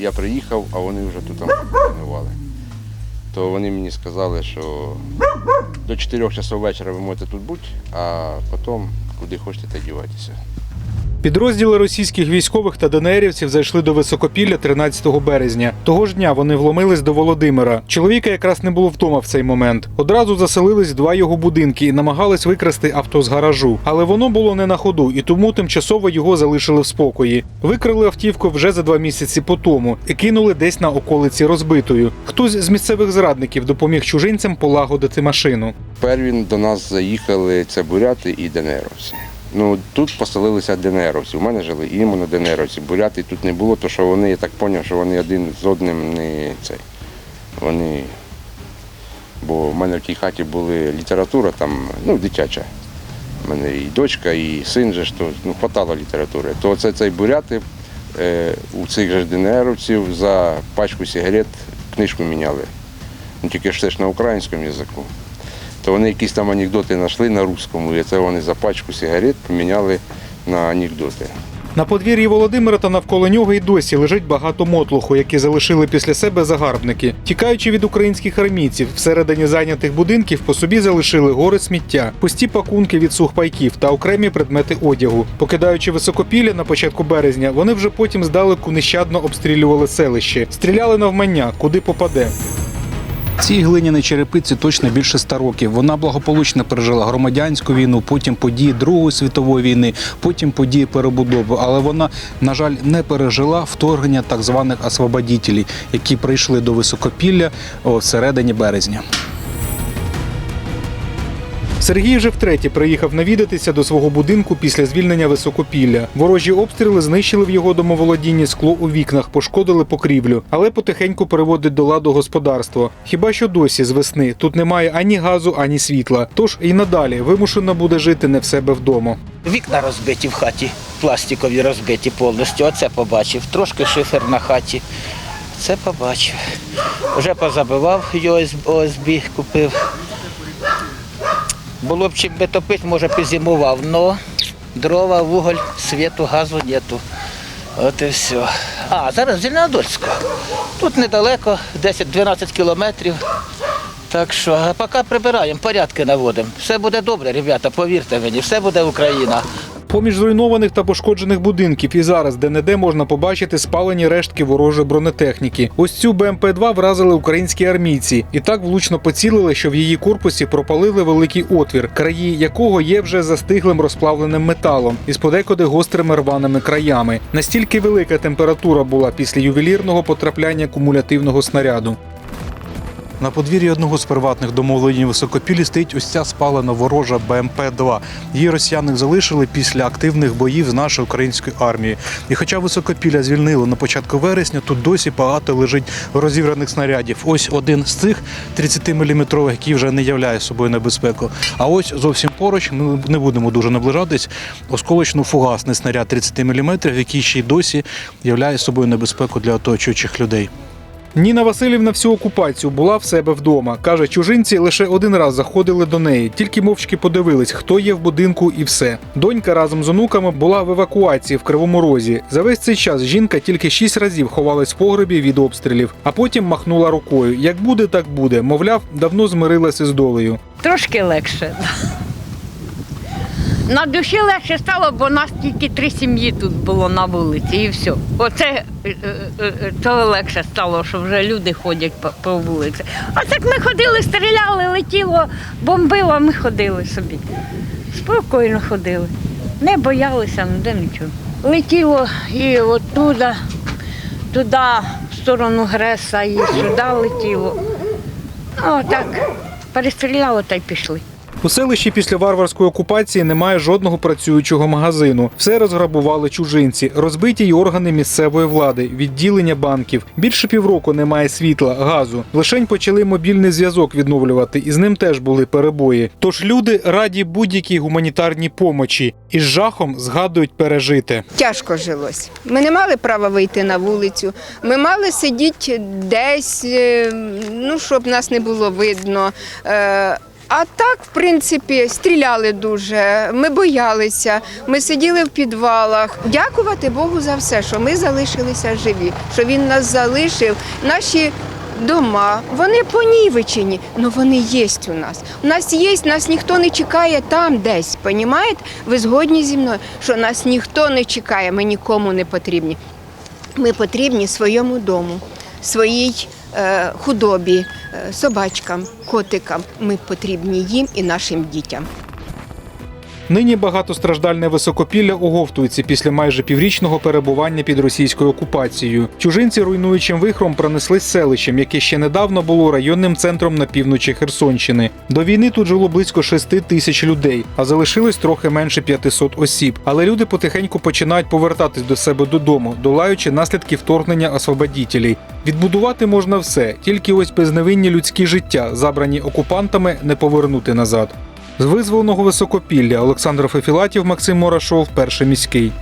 я приїхав, а вони вже тут там планували. То вони мені сказали, що до 4 часов вечора ви можете тут бути, а потім куди хочете, та дівайтеся. Підрозділи російських військових та ДНРівців зайшли до Високопілля 13 березня. Того ж дня вони вломились до Володимира. Чоловіка якраз не було вдома в цей момент. Одразу заселились два його будинки і намагались викрасти авто з гаражу. Але воно було не на ходу, і тому тимчасово його залишили в спокої. Викрали автівку вже за два місяці по тому і кинули десь на околиці розбитою. Хтось з місцевих зрадників допоміг чужинцям полагодити машину. Перві до нас заїхали це буряти і ДНРовці. Ну тут поселилися ДНРовці. У мене жили іменно ДНРовці. Буряти тут не було, то що вони, я так зрозумів, що вони один з одним не цей. Вони. Бо в мене в тій хаті була література, там, ну, дитяча. У мене і дочка, і син же то ну, хватало літератури. То це цей буряти е, у цих же ДНРовців за пачку сигарет книжку міняли. Ну, тільки ж це ж на українському язику то вони якісь там анекдоти знайшли на русскому, і це вони за пачку сигарет поміняли на анекдоти. На подвір'ї Володимира та навколо нього й досі лежить багато мотлуху, які залишили після себе загарбники. Тікаючи від українських армійців, всередині зайнятих будинків по собі залишили гори сміття, пусті пакунки від сухпайків та окремі предмети одягу. Покидаючи високопілля на початку березня, вони вже потім здалеку нещадно обстрілювали селище, стріляли навмання, куди попаде. Цій глиняній черепиці точно більше ста років. Вона благополучно пережила громадянську війну, потім події Другої світової війни, потім події перебудови. Але вона, на жаль, не пережила вторгнення так званих освободітелів, які прийшли до високопілля всередині березня. Сергій вже втретє приїхав навідатися до свого будинку після звільнення високопілля. Ворожі обстріли знищили в його домоволодінні скло у вікнах, пошкодили покрівлю, але потихеньку переводить до ладу господарство. Хіба що досі з весни тут немає ані газу, ані світла. Тож і надалі вимушено буде жити не в себе вдома. Вікна розбиті в хаті, пластикові розбиті повністю. Оце побачив. Трошки шифер на хаті. Це побачив. Вже позабивав ОСБ, купив. Було б чим би топити, може підзимував, але дрова, вуголь, світу, газу нету. От і все. А, зараз Зеленодольська. Тут недалеко, 10-12 кілометрів. Так що, а поки прибираємо, порядки наводимо. Все буде добре, ребята, повірте мені, все буде Україна. Поміж зруйнованих та пошкоджених будинків і зараз де-не-де можна побачити спалені рештки ворожої бронетехніки. Ось цю БМП-2 вразили українські армійці і так влучно поцілили, що в її корпусі пропалили великий отвір, краї якого є вже застиглим розплавленим металом із подекуди гострими рваними краями. Настільки велика температура була після ювелірного потрапляння кумулятивного снаряду. На подвір'ї одного з приватних домоволодінь високопілі стоїть ось ця спалена ворожа БМП-2. Її росіяни залишили після активних боїв з нашою українською армією. І хоча високопілля звільнили на початку вересня, тут досі багато лежить розібраних снарядів. Ось один з цих 30-мм, який вже не являє собою небезпеку. А ось зовсім поруч ми не будемо дуже наближатись. Осколочно-фугасний снаряд 30 мм, який ще й досі являє собою небезпеку для оточуючих людей. Ніна Васильівна всю окупацію була в себе вдома. Каже, чужинці лише один раз заходили до неї, тільки мовчки подивились, хто є в будинку, і все. Донька разом з онуками була в евакуації в Кривому Розі. За весь цей час жінка тільки шість разів ховалась в погребі від обстрілів, а потім махнула рукою. Як буде, так буде. Мовляв, давно змирилася з долею. Трошки легше. На душі легше стало, бо нас тільки три сім'ї тут було на вулиці і все. Оце е, е, е, то легше стало, що вже люди ходять по, по вулиці. А так ми ходили, стріляли, летіло, бомбило, ми ходили собі. Спокійно ходили. Не боялися, ніде нічого. Летіло і оттуда, туди, в сторону Греса, і сюди летіло. Ну, так, перестріляло та й пішли. У селищі після варварської окупації немає жодного працюючого магазину. Все розграбували чужинці, розбиті й органи місцевої влади, відділення банків. Більше півроку немає світла, газу. Лишень почали мобільний зв'язок відновлювати, і з ним теж були перебої. Тож люди раді будь-якій гуманітарній помочі і з жахом згадують пережити. тяжко жилось. Ми не мали права вийти на вулицю. Ми мали сидіти десь, е, ну, щоб нас не було видно. А так, в принципі, стріляли дуже. Ми боялися, ми сиділи в підвалах. Дякувати Богу за все, що ми залишилися живі, що він нас залишив. Наші дома, вони понівечені, але вони є у нас. У нас є, нас ніхто не чекає там десь. Понімаєте? Ви згодні зі мною, що нас ніхто не чекає, ми нікому не потрібні. Ми потрібні своєму дому, своїй худобі, е, собачкам, котикам. Ми потрібні їм і нашим дітям. Нині багатостраждальне високопілля оговтується після майже піврічного перебування під російською окупацією. Чужинці руйнуючим вихром пронеслись селищем, яке ще недавно було районним центром на півночі Херсонщини. До війни тут жило близько 6 тисяч людей, а залишилось трохи менше 500 осіб. Але люди потихеньку починають повертатись до себе додому, долаючи наслідки вторгнення освободітелей. Відбудувати можна все, тільки ось безневинні людські життя, забрані окупантами, не повернути назад. З визволеного високопілля Олександр Фефілатів, Максим Морашов, перший міський.